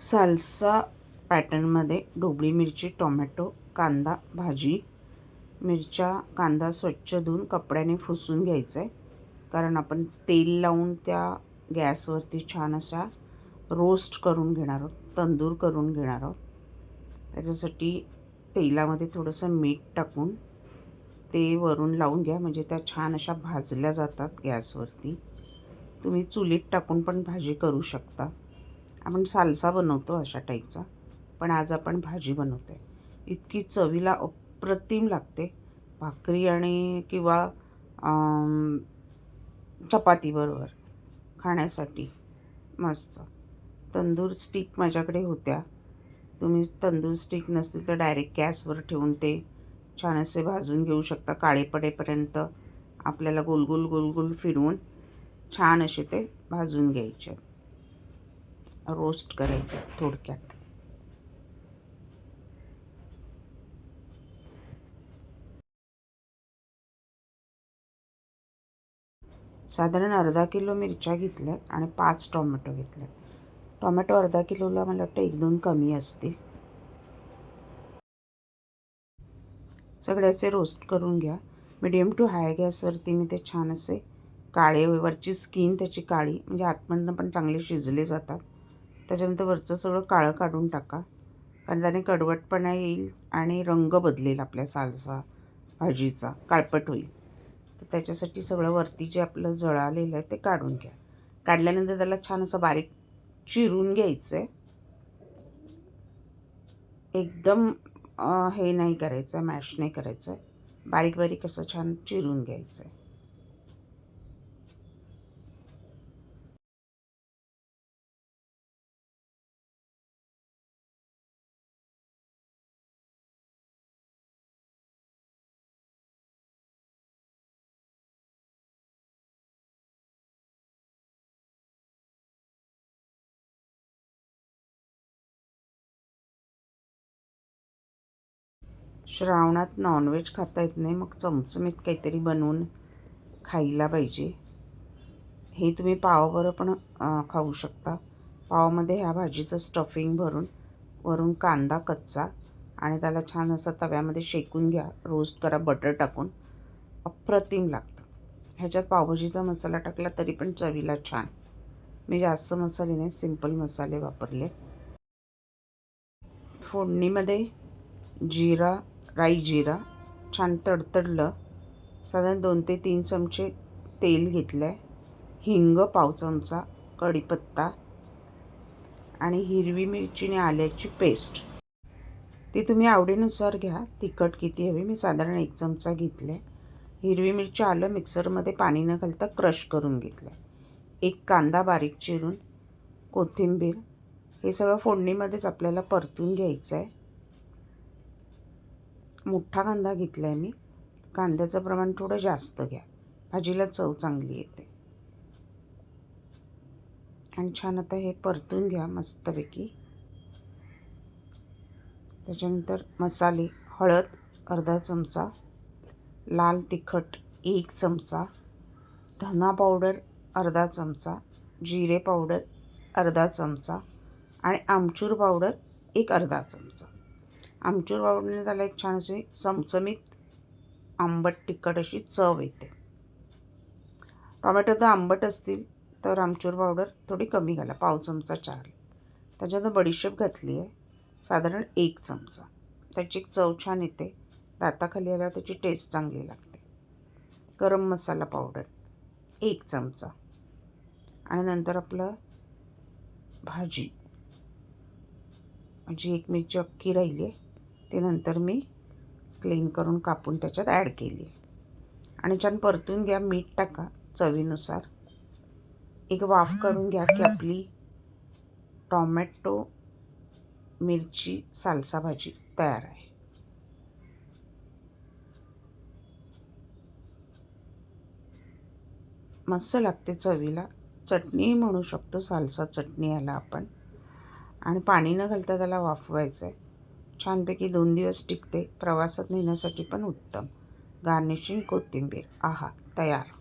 Salsa पॅटर्नमध्ये ढोबळी मिरची tomato कांदा भाजी. मिरच्या कांदा स्वच्छ धुवून कपड्याने फुसून घ्यायचं आहे कारण आपण तेल लावून त्या गॅसवरती छान असा रोस्ट करून घेणार आहोत तंदूर करून घेणार आहोत. त्याच्यासाठी तेलामध्ये थोडंसं मीठ टाकून ते वरून लावून घ्या. म्हणजे त्या छान अशा भाजल्या जातात गॅसवरती. तुम्ही चुलीत टाकून पण भाजी करू शकता. आपण सालसा बनवतो अशा टाईपचा पण आज आपण भाजी बनवतो आहे इतकी चवीला अप्रतिम लागते. भाकरी आणि किंवा चपातीबरोबर खाण्यासाठी मस्त. तंदूर स्टिक माझ्याकडे होत्या. तुम्ही तंदूर स्टिक नसतील तर डायरेक्ट गॅसवर ठेवून ते छान असे भाजून घेऊ शकता काळे पडेपर्यंत आपल्याला गोल गोल गोल गोल फिरवून छान असे ते भाजून घ्यायचे. रोस्ट करायचे थोडक्यात. साधारण अर्धा किलो मिरच्या घेतल्यात आणि पाच टोमॅटो घेतल्यात. टोमॅटो अर्धा किलोला मला वाटतं एक दोन कमी असतील. सगळ्याचे रोस्ट करून घ्या. मिडियम टू हाय गॅसवरती मी ते छान असे काळे वरची स्किन त्याची काळी म्हणजे आतमधनं पण चांगले शिजले जातात. त्याच्यानंतर वरचं सगळं काळं काढून टाका. कारण त्याने कडवटपणा येईल आणि रंग बदलेल आपल्या सालसा भाजीचा काळपट होईल. तर त्याच्यासाठी सगळं वरती जे आपलं जळालेलं आहे ते काढून घ्या. काढल्यानंतर त्याला छान असं बारीक चिरून घ्यायचं आहे एकदम हे नाही करायचं आहे मॅश नाही करायचं. आहे बारीक बारीक असं छान चिरून घ्यायचं आहे श्रावणात नॉनव्हेज खाता येत नाही. मग चमचमीत काहीतरी बनवून खायला पाहिजे. हे तुम्ही पावाबरोबर पण खाऊ शकता. पावामध्ये ह्या भाजीचं स्टफिंग भरून वरून कांदा कच्चा आणि त्याला छान असं तव्यामध्ये शेकून घ्या. रोस्ट करा बटर टाकून. अप्रतिम लागतं. ह्याच्यात पावभाजीचा मसाला टाकला तरी पण चवीला छान. मी जास्त मसाले नाही सिंपल मसाले वापरले. फोडणीमध्ये जिरा राई जिरा छान तडतडलं. साधारण दोन ते तीन चमचे तेल घेतलं आहे हिंग पाव चमचा कढीपत्ता आणि हिरवी मिरची आणि आल्याची पेस्ट. ती तुम्ही आवडीनुसार घ्या. तिखट किती हवी? मी साधारण एक चमचा घेतलं आहे हिरवी मिरची आलं मिक्सरमध्ये पाणी न घालता क्रश करून घेतलं आहे एक कांदा बारीक चिरून कोथिंबीर. हे सगळं फोडणीमध्येच आपल्याला परतून घ्यायचं आहे मोठा कांदा घेतला आहे मी. कांद्याचं प्रमाण थोडं जास्त घ्या. भाजीला चव चांगली येते. आणि छान आता हे परतून घ्या मस्तपैकी. त्याच्यानंतर मसाले हळद अर्धा चमचा लाल तिखट एक चमचा धना पावडर अर्धा चमचा जिरे पावडर अर्धा चमचा आणि आमचूर पावडर एक अर्धा चमचा. आमचूर पावडरने त्याला एक छान अशी चमचमीत आंबट तिखट अशी चव येते. टोमॅटो तर आंबट असतील तर आमचूर पावडर थोडी कमी घाला पाव चमचा चार. त्याच्यात बडीशेप घातली आहे साधारण एक चमचा. त्याची एक चव छान येते दाताखाली आल्यावर त्याची टेस्ट चांगली लागते. गरम मसाला पावडर एक चमचा. आणि नंतर आपलं भाजी. जी एक मिरची अख्खी राहिली आहे ते नंतर मी क्लीन करून कापून त्याच्यात ॲड केली. आणि छान परतून घ्या मीठ टाका चवीनुसार. एक वाफ करून घ्या की आपली टॉमॅटो मिरची सालसा भाजी तयार आहे. मस्त लागते चवीला. चटणी म्हणू शकतो सालसा चटणी याला आपण. आणि पाणी न घालता त्याला वाफवायचं आहे छानपैकी दोन दिवस टिकते. प्रवासात नेण्यासाठी पण उत्तम. गार्निशिंग कोथिंबीर. आहा तयार.